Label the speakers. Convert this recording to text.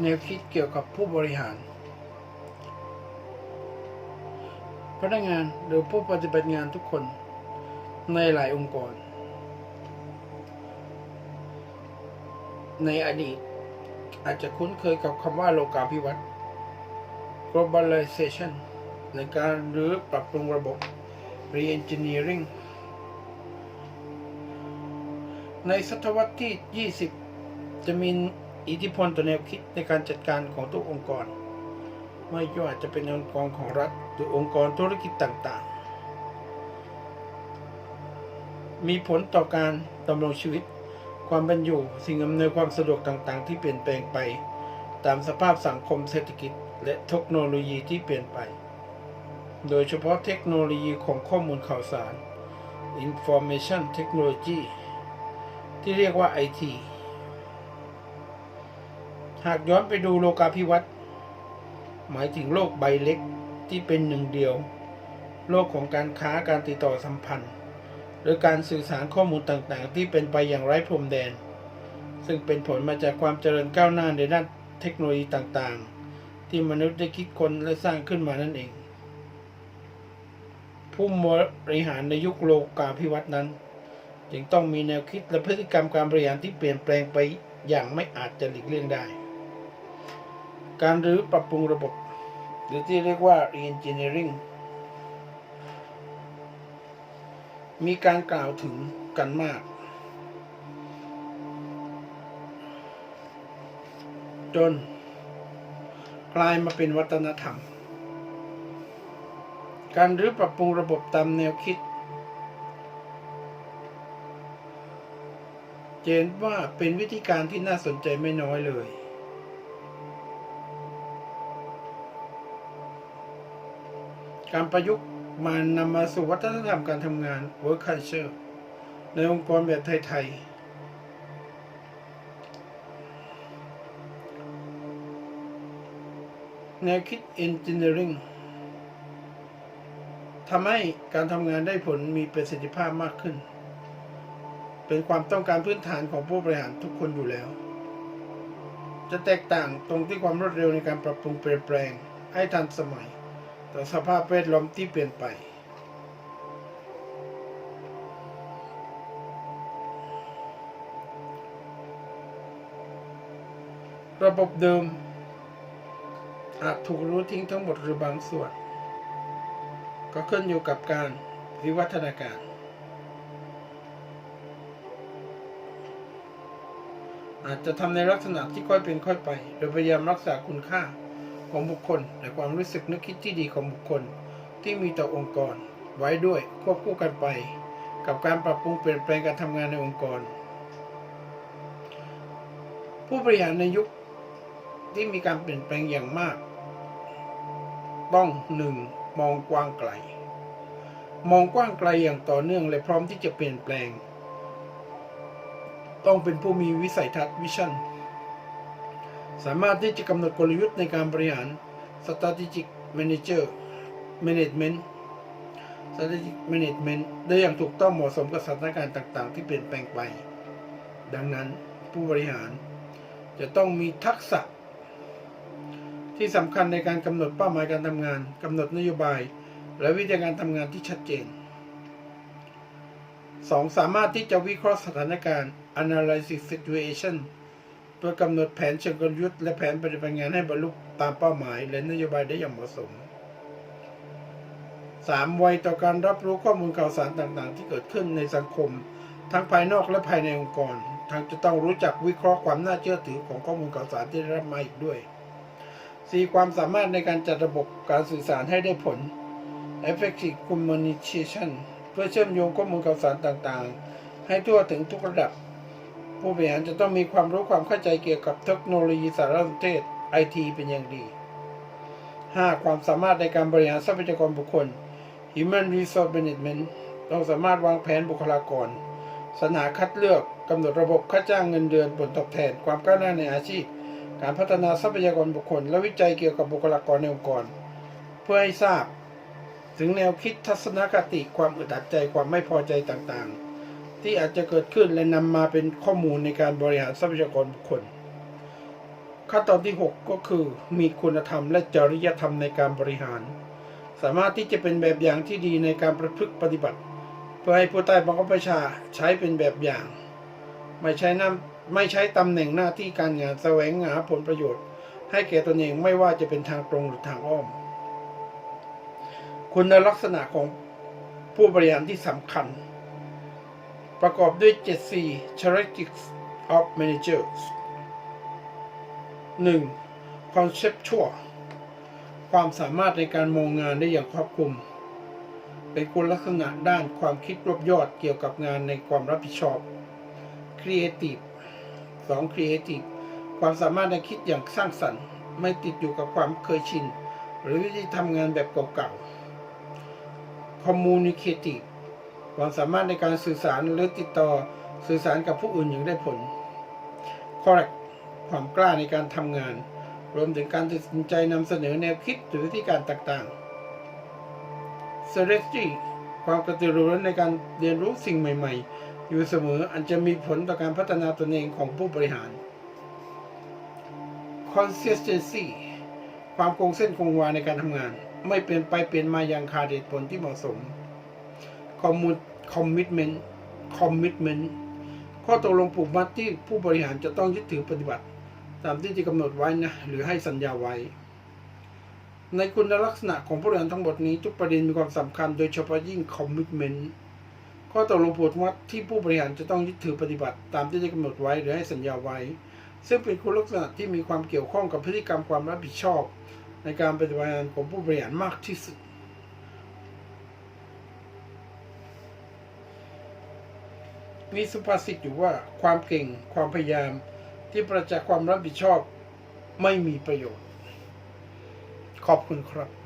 Speaker 1: แนวคิดเกี่ยวกับผู้บริหาร พนักงานหรือผู้ปฏิบัติงานทุกคนในหลายองค์กร ในอดีตอาจจะคุ้นเคยกับคำว่าโลกาภิวัตน์ globalization ในการหรือปรับปรุงระบบ re-engineering ในศตวรรษที่ 20 จะมี อิทธิพลต่อแนวคิดในการจัดการของทุกองค์กร ไม่ว่าจะเป็นองค์กรของรัฐหรือองค์กรธุรกิจต่างๆ มีผลต่อการดำรงชีวิต ความเป็นอยู่สิ่งอำนวยความสะดวกต่างๆ ที่เปลี่ยนแปลงไป ตามสภาพสังคมเศรษฐกิจ และเทคโนโลยีที่เปลี่ยนไป โดยเฉพาะเทคโนโลยีของข้อมูลข่าวสาร Information Technology ที่เรียกว่า IT หากย้อนไปดูโลกาภิวัตน์หมายถึงโลกใบเล็กที่เป็นหนึ่งเดียว โลกของการค้าการติดต่อสัมพันธ์ หรือการสื่อสารข้อมูลต่างๆ ที่เป็นไปอย่างไร้พรมแดน ซึ่งเป็นผลมาจากความเจริญก้าวหน้าในด้านเทคโนโลยีต่างๆ ที่มนุษย์ได้คิดค้นและสร้างขึ้นมานั่นเอง ผู้บริหารในยุคโลกาภิวัตน์นั้น จึงต้องมีแนวคิดและพฤติกรรมการบริหารที่เปลี่ยนแปลงไปอย่างไม่อาจจะหลีกเลี่ยงได้ การรื้อปรับปรุงระบบ หรือที่เรียกว่า re-engineering มีการกล่าวถึงกันมาก จน กลายมาเป็นวัฒนธรรม การรื้อปรับปรุงระบบตามแนวคิด เจนว่าเป็นวิธีการที่น่าสนใจไม่น้อยเลย การประยุกต์มานำมาสู่วัฒนธรรมการทำงาน work culture ในองค์กรแบบไทยๆแนวคิด engineering ทำให้การทำงานได้ผลมีประสิทธิภาพมากขึ้น เป็นความต้องการพื้นฐานของผู้บริหารทุกคนอยู่แล้ว จะแตกต่างตรงที่ความรวดเร็วในการปรับปรุงเปลี่ยนแปลงให้ทันสมัย ต่อสภาพแวดล้อมที่เปลี่ยนไประบบเดิม อาจถูกรู้ทิ้งทั้งหมดหรือบางส่วน ก็ขึ้นอยู่กับการวิวัฒนาการ อาจจะทำในลักษณะที่ค่อยเป็นค่อยไป โดยพยายามรักษาคุณค่า ของบุคคล และความรู้สึกนึกคิดที่ดีของบุคคล ที่มีต่อองค์กร ไว้ด้วยควบคู่กันไป กับการปรับปรุงเปลี่ยนแปลงการทำงานในองค์กร ผู้บริหารในยุคที่มีการเปลี่ยนแปลงอย่างมาก ต้องหนึ่งมองกว้างไกล มองกว้างไกลอย่างต่อเนื่องและพร้อมที่จะเปลี่ยนแปลง ต้องเป็นผู้มีวิสัยทัศน์วิชั่น สามารถที่จะกำหนดกลยุทธ์ในการบริหาร strategic manager management strategic management ได้อย่างถูกต้องเหมาะสมกับสถานการณ์ต่าง ๆ ที่เปลี่ยนแปลงไป ดังนั้นผู้บริหารจะต้องมีทักษะ ที่สำคัญในการกำหนดเป้าหมายการทำงานกำหนดนโยบาย และวิธีการทำงานที่ชัดเจน 2. สามารถที่จะวิเคราะห์สถานการณ์ analysis situation พื่อกำหนดแผนเชิงกลยุทธ์และแผนปฏิบัติงานให้บรรลุตามเป้าหมาย และนโยบายได้อย่างเหมาะสม 3. ไวต่อการรับรู้ข้อมูลข่าวสารต่างๆ ที่เกิดขึ้นในสังคม ทั้งภายนอกและภายในองค์กร ทั้งจะต้องรู้จักวิเคราะห์ความน่าเชื่อถือของข้อมูลข่าวสารที่ได้รับมาอีกด้วย 4. ความสามารถในการจัดระบบการสื่อสารให้ได้ผล effective communication เพื่อเชื่อมโยงข้อมูลข่าวสารต่างๆ ให้ทั่วถึงทุกระดับ ผู้บริหารจะต้องมีความรู้ความเข้าใจเกี่ยวกับเทคโนโลยีสารสนเทศ IT เป็นอย่างดี 5. ความสามารถในการบริหารทรัพยากรบุคคล Human Resource Management ต้องสามารถวางแผนบุคลากรสรรหาคัดเลือกกำหนดระบบค่าจ้างเงินเดือนผลตอบแทน ความก้าวหน้าในอาชีพ การพัฒนาทรัพยากรบุคคล และวิจัยเกี่ยวกับบุคลากรในองค์กร เพื่อให้ทราบ ถึงแนวคิดทัศนคติความอึดอัดใจความไม่พอใจต่างๆ ที่อาจจะเกิดขึ้นและนำมาเป็นข้อมูลในการบริหารทรัพยากรบุคคล ขั้นตอนที่ 6 ก็คือมีคุณธรรมและจริยธรรมในการบริหาร สามารถที่จะเป็นแบบอย่างที่ดีในการประพฤติปฏิบัติ เพื่อให้ผู้ใต้บังคับบัญชาใช้เป็นแบบอย่าง ไม่ใช้น้ำไม่ใช้ตำแหน่งหน้าที่การงานแสวงหาผลประโยชน์ ให้แก่ตนเองไม่ว่าจะเป็นทางตรงหรือทางอ้อม คุณลักษณะของผู้บริหารที่สำคัญ ประกอบด้วย 7C Characteristics of Managers 1. Conceptual ความสามารถในการมองงานได้อย่างครอบคลุม เป็นคุณลักษณะด้านความคิดรวบยอดเกี่ยวกับงานในความรับผิดชอบ Creative 2. Creative ความสามารถในคิดอย่างสร้างสรรค์ ไม่ติดอยู่กับความเคยชิน หรือวิธีทำงานแบบเก่าๆ Communicative ความสามารถในการสื่อสารหรือติดต่อสื่อสารกับผู้อื่นอย่างได้ผล Correct ความกล้าในการทำงาน รวมถึงการตัดสินใจนำเสนอแนวคิดหรือวิธีการต่างๆ Strategy ความกระตือรือร้นในการเรียนรู้สิ่งใหม่ ๆ อยู่เสมออันจะมีผลต่อการพัฒนาตนเองของผู้บริหาร Consistency ความคงเส้นคงวาในการทำงาน ไม่เปลี่ยนไปเปลี่ยนมาอย่างขาดเหตุผลที่เหมาะสม Commitment Commitment ข้อตกลงผูกมัดที่ผู้บริหารจะต้องยึดถือปฏิบัติ ตามที่ที่กำหนดไว้นะหรือให้สัญญาไว้ ในคุณลักษณะของผู้บริหารทั้งหมดนี้ทุกประเด็นมีความสำคัญโดยเฉพาะยิ่ง commitment ข้อตกลงผูกมัดที่ผู้บริหารจะต้องยึดถือปฏิบัติ ตามที่ได้กำหนดไว้หรือให้สัญญาไว้ ซึ่งเป็นคุณลักษณะที่มีความเกี่ยวข้องกับพฤติกรรมความรับผิดชอบ ในการปฏิบัติงานของผู้บริหารมากที่สุด มีสุภาษิตอยู่ว่าความเก่งความพยายามที่ประจักษ์ความรับผิดชอบไม่มีประโยชน์ ขอบคุณครับ